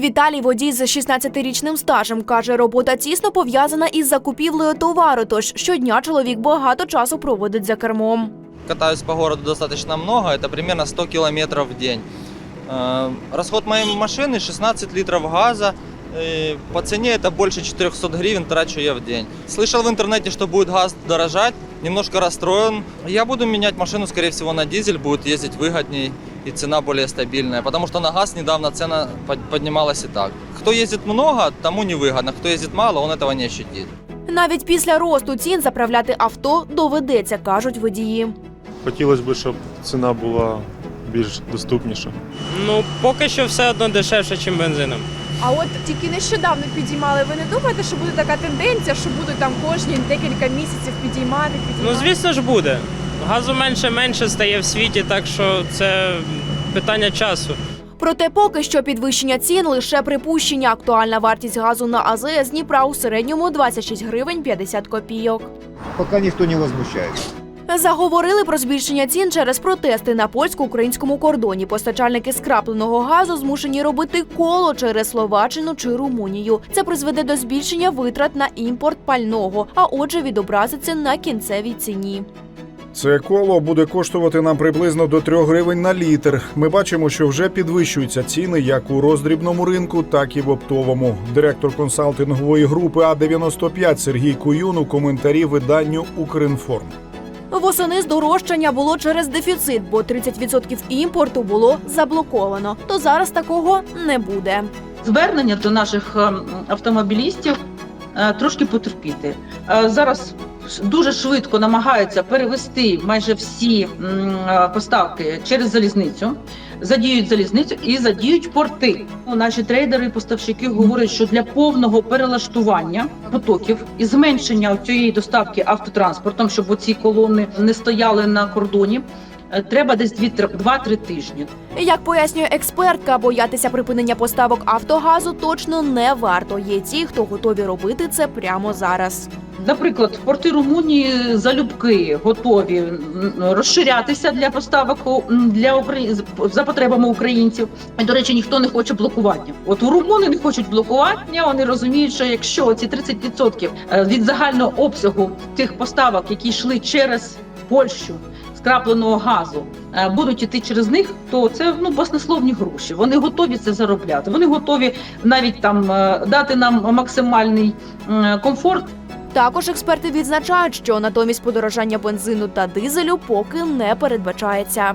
Віталій водій з 16-річним стажем каже, робота тісно пов'язана із закупівлею товару. Тож щодня чоловік багато часу проводить за кермом. Катаюсь по городу достаточно много, это примерно 100 километров в день. Э, Расход моей машины 16 литров газа. Э, По цене это больше 400 гривен трачу я в день. Слышал в интернете, что будет газ дорожать, немножко расстроен. Я буду менять машину, скорее всего, на дизель, будет ездить выгодней и цена более стабильная. Потому что на газ недавно цена под- поднималась и так. Кто ездит много, тому невыгодно. Кто ездит мало, он этого не ощутит. Навіть після росту цін заправляти авто доведеться, кажуть водії. Хотілося б, щоб ціна була більш доступніша. Ну, поки що все одно дешевше, ніж бензином. А от тільки нещодавно підіймали. Ви не думаєте, що буде така тенденція, що будуть там кожні декілька місяців підіймати, підіймати? Ну, звісно ж, буде. Газу менше менше стає в світі, так що це питання часу. Проте поки що підвищення цін лише припущення. Актуальна вартість газу на АЗС Дніпра у середньому 26 гривень 50 копійок. пока никто не возмущается. Заговорили про збільшення цін через протести на польсько-українському кордоні. Постачальники скрапленого газу змушені робити коло через Словаччину чи Румунію. Це призведе до збільшення витрат на імпорт пального, а отже, відобразиться на кінцевій ціні. Це коло буде коштувати нам приблизно до 3 гривень на літр. Ми бачимо, що вже підвищуються ціни як у роздрібному ринку, так і в оптовому. Директор консалтингової групи А95 Сергій Куюн у коментарі виданню Укрінформ. Восени здорожчання було через дефіцит, бо 30% імпорту було заблоковано. То зараз такого не буде. звернення до наших ем, автомобілістів трошки потерпіти. Е, Зараз дуже швидко намагаються перевести майже всі е, поставки через залізницю, задіють залізницю і задіють порти. Ну, Наші трейдери і поставщики говорять, що для повного перелаштування потоків і зменшення цієї доставки автотранспортом, щоб оці колони не стояли на кордоні, е, треба десь 2-3 тижні. Як пояснює експертка, боятися припинення поставок Автогазу точно не варто. Є ті, хто готові робити це прямо зараз. Наприклад, порти Румунії залюбки готові розширятися для поставок для Украї... за потребами українців. До речі, ніхто не хоче блокування. От у румуни не хочуть блокування. Вони розуміють, що якщо ці 30% від загального обсягу тих поставок, які йшли через Польщу. Скрапленого газу е, будуть іти через них, то це ну баснословні гроші. Вони готові це заробляти. Вони готові навіть там е, дати нам максимальний комфорт Також експерти відзначають, що натомість подорожання бензину та дизелю поки не передбачається.